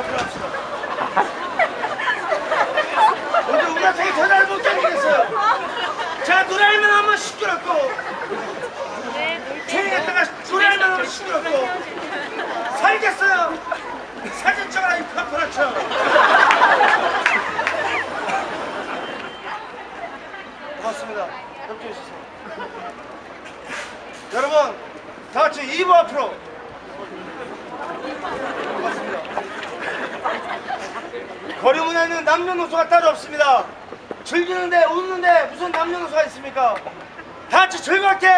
커플합시다. 오늘 우라차게 전화를 못 드리겠어요. 제가 노래하면 한번 시끄럽고 태닝했다가 노래하면 한번 시끄럽고 살겠어요. 사진 찍어라 이 커플하쳐. 고맙습니다. 협조해 주세요. 여러분 다 같이 2부 앞으로. 거리 문화에는 남녀노소가 따로 없습니다. 즐기는데 웃는데 무슨 남녀노소가 있습니까? 다 같이 즐겁게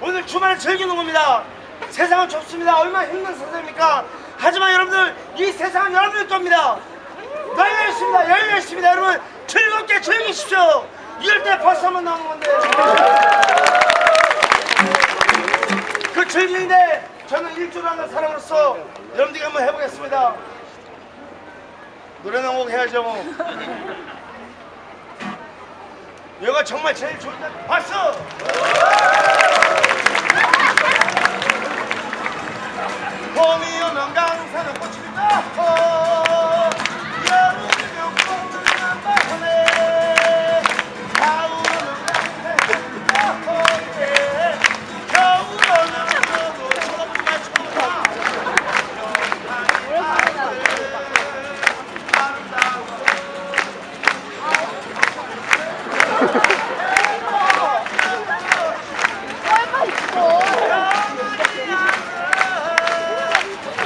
오늘 주말을 즐기는 겁니다. 세상은 좁습니다. 얼마나 힘든 세상입니까? 하지만 여러분들 이 세상은 여러분들 겁니다. 열려 있습니다. 열려 있습니다. 여러분 즐겁게 즐기십시오. 이럴 때 박수 한번 나오는 건데. 그 즐기는데 저는 일조라는 사람으로서 여러분들께 한번 해보겠습니다. 노래 나곡 해야죠 뭐. 얘가 정말 제일 좋은 날 봤어. 범인